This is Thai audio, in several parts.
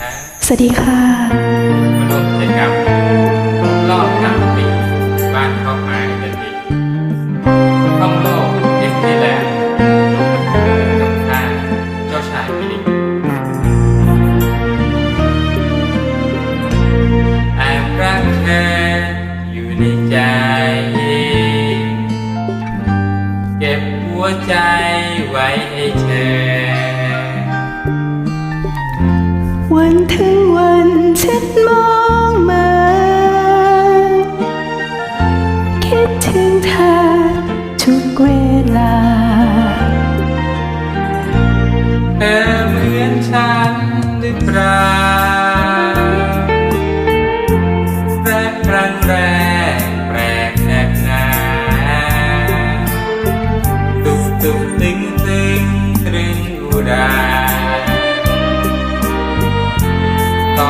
ครับสวัสดีค่ะมาร่วมกิจกรรมรอบสามปีบ้านเข้ามาเดนดีท่องโลกดิสนีย์แลนด์จงท่าเจ้าชายฟิลิป แอบรักเธออยู่ในใจ เก็บหัวใจไว้ให้เธอ ติงตุกตึงตึงต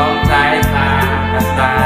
าตา